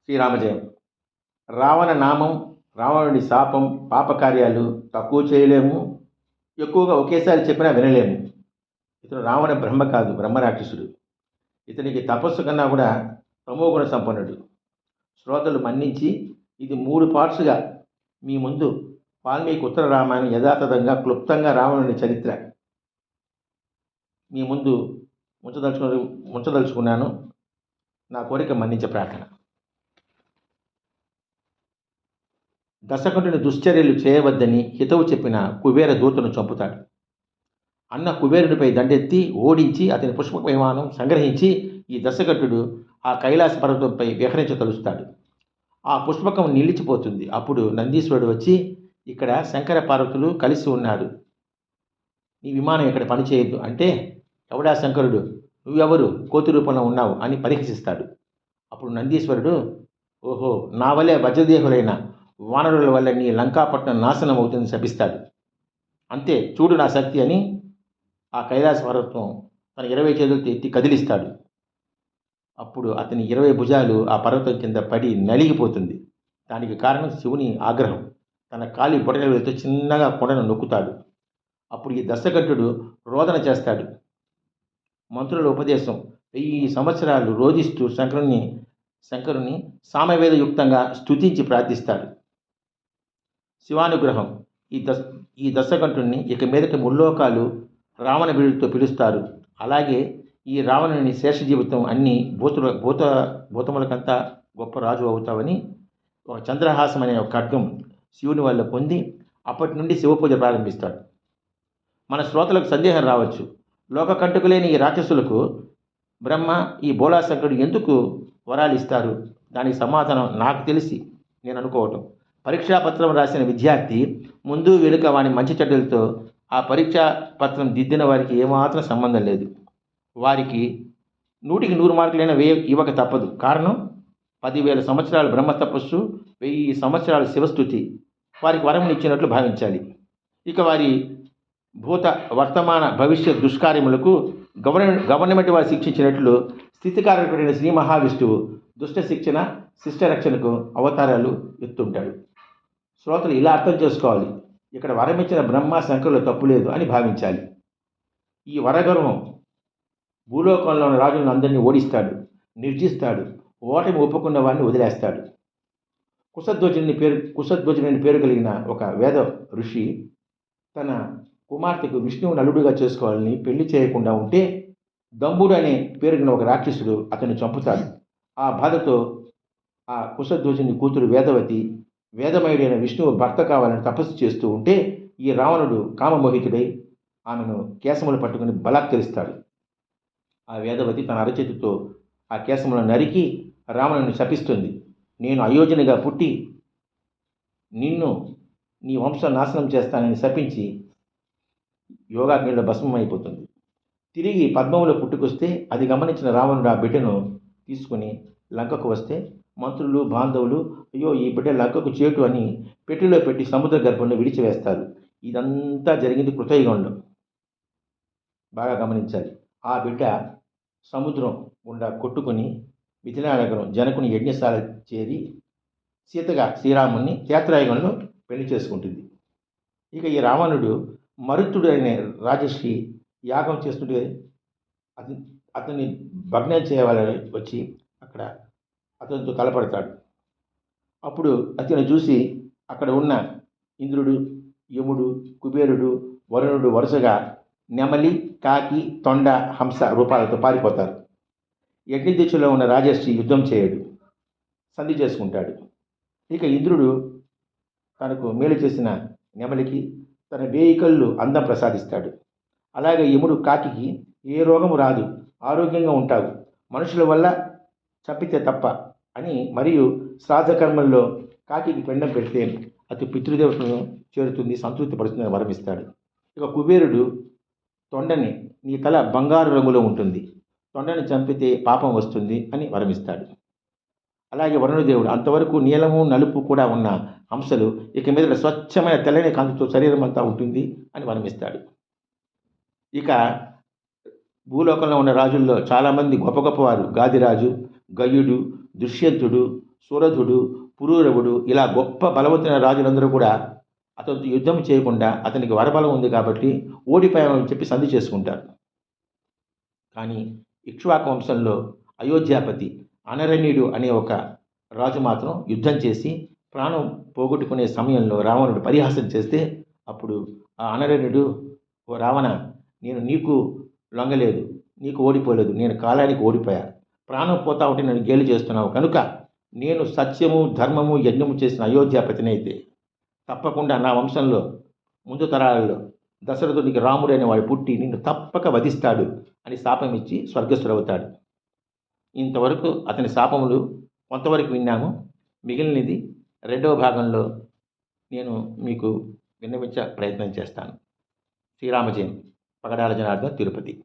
శ్రీరామజయం. రావణ నామం రావణుడి శాపం పాపకార్యాలు తక్కువ చేయలేము. ఎక్కువగా ఒకేసారి చెప్పినా వినలేము. ఇతను రావణ బ్రహ్మ కాదు బ్రహ్మరాక్షసుడు. ఇతనికి తపస్సు కన్నా కూడా తమోగుణ సంపన్నుడు. శ్రోతలు మన్నించి ఇది మూడు పార్ట్స్గా. మీ ముందు వాల్మీకి ఉత్తర రామాయణం యథాతథంగా క్లుప్తంగా రావణుని చరిత్ర. మీ ముందు ఉంచదలుచుకు ఉంచదలుచుకున్నాను నా కోరిక మన్నించే ప్రార్థన. దశకంఠుని దుశ్చర్యలు చేయవద్దని హితవు చెప్పిన కుబేర దూతను చంపుతాడు. అన్న కుబేరుడిపై దండెత్తి ఓడించి అతని పుష్పక విమానం సంగ్రహించి ఈ దశకట్టుడు ఆ కైలాస పర్వతంపై విహరించతలుస్తాడు ఆ పుష్పకం నిలిచిపోతుంది. అప్పుడు నందీశ్వరుడు వచ్చి ఇక్కడ శంకర పార్వతులు కలిసి ఉన్నారు. నీ విమానం ఇక్కడ పనిచేయద్దు. అంటే ఎవడా శంకరుడు? నువ్వెవరు? కోతి రూపంలో ఉన్నావు అని పరీక్షిస్తాడు అప్పుడు నందీశ్వరుడు ఓహో నా వలే వజ్రదేహులైన వానరుల వల్ల నీ లంకాపట్నం నాశనం అవుతుందని శపిస్తాడు. అంతే చూడు నా శక్తి అని ఆ కైలాస పర్వతం తన ఇరవై చేతులతో ఎత్తి కదిలిస్తాడు. అప్పుడు అతని ఇరవై భుజాలు ఆ పర్వతం కింద పడి నలిగిపోతుంది. దానికి కారణం శివుని ఆగ్రహం. తన కాలి బొటనవేలుతో చిన్నగా కొండను నొక్కుతాడు. అప్పుడు ఈ దశకంఠుడు రోదన చేస్తాడు. మంత్రుల ఉపదేశం వెయ్యి సంవత్సరాలు రోధిస్తూ శంకరుని శంకరుని సామవేదయుక్తంగా స్తుతించి ప్రార్థిస్తాడు. శివానుగ్రహం. ఈ దశ ఈ దశకంఠుణ్ణి ఇక మీదటి ముల్లోకాలు రావణ బిడుతో పిలుస్తారు. అలాగే ఈ రావణుని శేష జీవితం అన్ని భూతుల భూత భూతములకంతా గొప్ప రాజు అవుతావని ఒక చంద్రహాసం అనే ఒక ఖడ్గం శివుని వల్ల పొంది అప్పటి నుండి శివపూజ ప్రారంభిస్తాడు. మన శ్రోతలకు సందేహం రావచ్చు. లోకకంటకులేని ఈ రాక్షసులకు బ్రహ్మ ఈ బోళాశంకరుడు ఎందుకు వరాలు ఇస్తారు దానికి సమాధానం నాకు తెలిసి నేను అనుకోవటం. పరీక్షా పత్రం రాసిన విద్యార్థి ముందు వెనుక వాని మంచి చెడ్డలతో ఆ పరీక్షా పత్రం దిద్దిన వారికి ఏమాత్రం సంబంధం లేదు. వారికి నూటికి నూరు మార్కులైన వే ఇవ్వక తప్పదు. కారణం? పదివేల సంవత్సరాలు బ్రహ్మ తపస్సు వెయ్యి సంవత్సరాల శివస్థుతి. వారికి వరములు ఇచ్చినట్లు భావించాలి. ఇక వారి భూత వర్తమాన భవిష్యత్ దుష్కార్యములకు గవర్న గవర్నమెంట్ వారు శిక్షించినట్లు స్థితికారకుడైన శ్రీ మహావిష్ణువు దుష్ట శిక్షణ శిష్ట రక్షణకు అవతారాలు ఎత్తుంటాడు. శ్రోతలు ఇలా అర్థం చేసుకోవాలి. ఇక్కడ వరమిచ్చిన బ్రహ్మ శంకరులు తప్పు లేదు అని భావించాలి. ఈ వరగర్వం భూలోకంలోని రాజులను అందరినీ ఓడిస్తాడు నిర్జిస్తాడు ఓటమి ఒప్పుకున్న వారిని వదిలేస్తాడు. కుశధ్వజుని పేరు కుశధ్వజుని పేరు కలిగిన ఒక వేద ఋషి తన కుమార్తెకు విష్ణువు నలుడుగా చేసుకోవాలని పెళ్ళి చేయకుండా ఉంటే దంబుడు అనే పేరుగిన ఒక రాక్షసుడు అతన్ని చంపుతాడు. ఆ బాధతో ఆ కుశధ్వజుని కూతురు వేదవతి వేదమయుడైన విష్ణువు భర్త కావాలని తపస్సు చేస్తూ ఉంటే ఈ రావణుడు కామమోహితుడై ఆమెను కేశములు పట్టుకుని బలాత్కరిస్తాడు. ఆ వేదవతి తన అరచేతితో ఆ కేశములను నరికి రావణుని శపిస్తుంది. నేను అయోజనగా పుట్టి నిన్ను నీ వంశం నాశనం చేస్తానని శపించి యోగాగ్నిలో భస్మం అయిపోతుంది తిరిగి పద్మములో పుట్టుకొస్తే అది గమనించిన రావణుడు ఆ బిడ్డను తీసుకుని లంకకు వస్తే మంత్రులు బాంధవులు అయ్యో ఈ బిడ్డ లంకకు చేటు అని పెట్టెలో పెట్టి సముద్ర గర్భంలో విడిచివేస్తారు. ఇదంతా జరిగింది కృతయుగంలో. బాగా గమనించాలి. ఆ బిడ్డ సముద్రం గుండా కొట్టుకుని మిథిలానగరం జనకుని యజ్ఞశాల చేరి సీతగా శ్రీరాముని క్షేత్రాయుగంలో పెళ్ళి చేసుకుంటుంది. ఇక ఈ రావణుడు మరుత్తుడు అనే రాజశ్రీ యాగం చేస్తుంటే అతని అతన్ని భగ్నం చేయవాలని వచ్చి అక్కడ అతనితో తలపడతాడు. అప్పుడు అతను చూసి అక్కడ ఉన్న ఇంద్రుడు యముడు కుబేరుడు వరుణుడు వరుసగా నెమలి కాకి తొండ హంస రూపాలతో పారిపోతారు. దిశలో ఉన్న రాజర్షి యుద్ధం చేయడు సంధి చేసుకుంటాడు. ఇక ఇంద్రుడు తనకు మేలు చేసిన నెమలికి తన వేయి కళ్ళు అందం ప్రసాదిస్తాడు. అలాగే యముడు కాకికి ఏ రోగము రాదు ఆరోగ్యంగా ఉంటావు. మనుషుల వల్ల చంపితే తప్ప అని మరియు శ్రాద్ధ కర్మల్లో కాకికి పెండం పెడితే అతి పితృదేవతను చేరుతుంది సంతృప్తి పరుస్తుందని వరమిస్తాడు. ఇక కుబేరుడు తొండని నీ తల బంగారు రంగులో ఉంటుంది తొండని చంపితే పాపం వస్తుంది అని వరమిస్తాడు. అలాగే వరుణదేవుడు అంతవరకు నీలము నలుపు కూడా ఉన్న అంశలు ఇక మీద స్వచ్ఛమైన తెల్లని కాంతితో శరీరం అంతా ఉంటుంది అని వరమిస్తాడు. ఇక భూలోకంలో ఉన్న రాజుల్లో చాలామంది గొప్ప గొప్పవారు గాదిరాజు గయుడు దుష్యంతుడు సురధుడు పురూరవుడు ఇలా గొప్ప బలవంతమైన రాజులందరూ కూడా అతనితో యుద్ధం చేయకుండా అతనికి వరబలం ఉంది కాబట్టి ఓడిపోయామని చెప్పి సంధి చేసుకుంటారు. కానీ ఇక్ష్వాక వంశంలో అయోధ్యాపతి అనరణ్యుడు అనే ఒక రాజు మాత్రం యుద్ధం చేసి ప్రాణం పోగొట్టుకునే సమయంలో రావణుడు పరిహాసం చేస్తే అప్పుడు ఆ అనరణ్యుడు ఓ రావణ నేను నీకు లొంగలేదు నీకు ఓడిపోలేదు నేను కాలానికి ఓడిపోయా ప్రాణం పోతా ఉంటే నన్ను గేలి చేస్తున్నావు. కనుక నేను సత్యము ధర్మము యజ్ఞము చేసిన అయోధ్యాపతిని అయితే తప్పకుండా నా వంశంలో ముందు తరాలలో దశరథునికి రాముడు అనేవాడు పుట్టి నిన్ను తప్పక వధిస్తాడు అని శాపం ఇచ్చి స్వర్గస్థుడవుతాడు ఇంతవరకు అతని శాపములు కొంతవరకు విన్నాము. మిగిలినది రెండవ భాగంలో నేను మీకు విన్నవించే ప్రయత్నం చేస్తాను. శ్రీరామజయం పగడాల జనార్దన్ తిరుపతి.